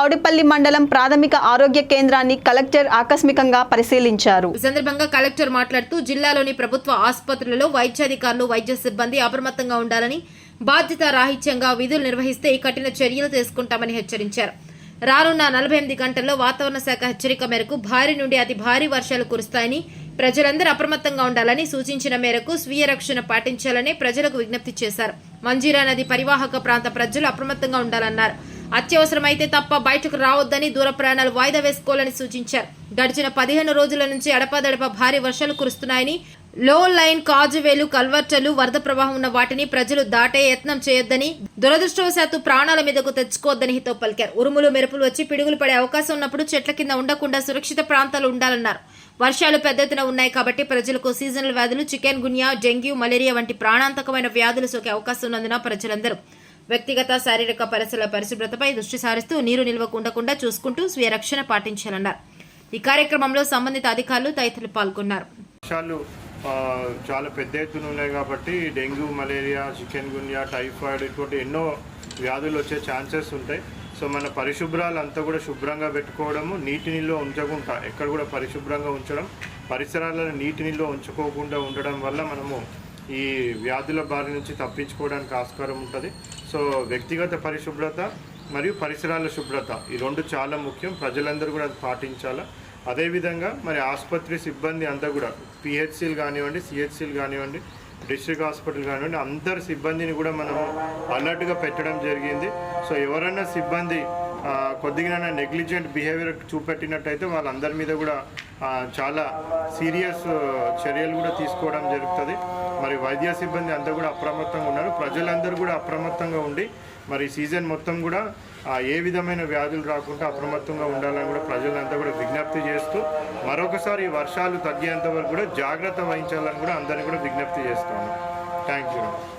చౌడిపల్లి మండలం ప్రాథమిక ఆరోగ్య కేంద్రాన్ని కలెక్టర్ ఆకస్మికంగా పరిశీలించారు. ఈ సందర్భంగా కలెక్టర్ మాట్లాడుతూ జిల్లాలోని ప్రభుత్వ ఆసుపత్రులలో వైద్యాధికారులు వైద్య సిబ్బంది అప్రమత్తంగా ఉండాలని బాధ్యత రాహిత్యంగా విధులు నిర్వహిస్తే కఠిన చర్యలు తీసుకుంటామని హెచ్చరించారు. రానున్న నలభై ఎనిమిది గంటల్లో వాతావరణ శాఖ హెచ్చరిక మేరకు భారీ నుండి అతి భారీ వర్షాలు కురుస్తాయని ప్రజలందరూ అప్రమత్తంగా ఉండాలని సూచించిన మేరకు స్వీయ రక్షణ పాటించాలని ప్రజలకు విజ్ఞప్తి చేశారు. మంజీరా నది పరివాహక ప్రాంత ప్రజలు అప్రమత్తంగా ఉండాలన్నారు. అత్యవసరమైతే తప్ప బయటకు రావద్దని దూర ప్రయాణాలు వాయిదా వేసుకోవాలని సూచించారు. గడిచిన పదిహేను రోజుల నుంచి అడపాదడప భారీ వర్షాలు కురుస్తున్నాయని లో లైన్ కాజువేలు కల్వర్టలు వరద ప్రవాహం ఉన్న వాటిని ప్రజలు దాటే యత్నం చేయొద్దని దురదృష్టవశాత్తు ప్రాణాల మీదకు తెచ్చుకోవద్దని హితో పలికారు. ఉరుములు మెరుపులు వచ్చి పిడుగులు పడే అవకాశం ఉన్నప్పుడు చెట్ల కింద ఉండకుండా సురక్షిత ప్రాంతాలు ఉండాలన్నారు. వర్షాలు పెద్ద ఎత్తున ఉన్నాయి కాబట్టి ప్రజలకు సీజనల్ వ్యాధులు చికెన్ గున్యా డెంగ్యూ మలేరియా వంటి ప్రాణాంతకమైన వ్యాధులు సోకే అవకాశం ఉన్నందున ప్రజలందరూ వ్యక్తిగత శారీరక పరిసర పరిశుభ్రతపై దృష్టి సారిస్తూ నీరు నిల్వకు ఉండకుండా చూసుకుంటూ స్వీయ రక్షణ పాటించాలన్నారు. ఈ కార్యక్రమంలో సంబంధిత అధికారులు తదితరులు పాల్గొన్నారు. వర్షాలు చాలా పెద్ద ఎత్తున ఉన్నాయి కాబట్టి dengue malaria chikungunya typhoid ఇటువంటి ఎన్నో వ్యాధులు వచ్చే ఛాన్సెస్ ఉంటాయి. సో మన పరిశుభ్రాలు అంతా కూడా శుభ్రంగా పెట్టుకోవడము నీటి నిల్వ ఉంచకుండా ఎక్కడ కూడా పరిశుభ్రంగా ఉంచడం పరిసరాలను నీటి నిల్వ ఉంచుకోకుండా ఉండడం వల్ల మనము ఈ వ్యాధుల బారి నుంచి తప్పించుకోవడానికి ఆస్కారం ఉంటుంది. సో వ్యక్తిగత పరిశుభ్రత మరియు పరిసరాల శుభ్రత ఈ రెండు చాలా ముఖ్యం. ప్రజలందరూ కూడా అది పాటించాలా? అదేవిధంగా మరి ఆసుపత్రి సిబ్బంది అంతా కూడా పిహెచ్సిలు కానివ్వండి సిహెచ్సిలు కానివ్వండి డిస్ట్రిక్ట్ హాస్పిటల్ కానివ్వండి అందరు సిబ్బందిని కూడా మనం అలర్ట్గా పెట్టడం జరిగింది. సో ఎవరైనా సిబ్బంది కొద్దిగా నెగ్లిజెంట్ బిహేవియర్ చూపెట్టినట్టయితే వాళ్ళందరి మీద కూడా చాలా సీరియస్ చర్యలు కూడా తీసుకోవడం జరుగుతుంది. మరి వైద్య సిబ్బంది అంతా కూడా అప్రమత్తంగా ఉన్నారు. ప్రజలందరూ కూడా అప్రమత్తంగా ఉండి మరి సీజన్ మొత్తం కూడా ఏ విధమైన వ్యాధులు రాకుండా అప్రమత్తంగా ఉండాలని కూడా ప్రజలంతా కూడా విజ్ఞప్తి చేస్తూ మరొకసారి వర్షాలు తగ్గేంత వరకు కూడా జాగ్రత్త వహించాలని కూడా అందరినీ కూడా విజ్ఞప్తి చేస్తాము థ్యాంక్ యూ.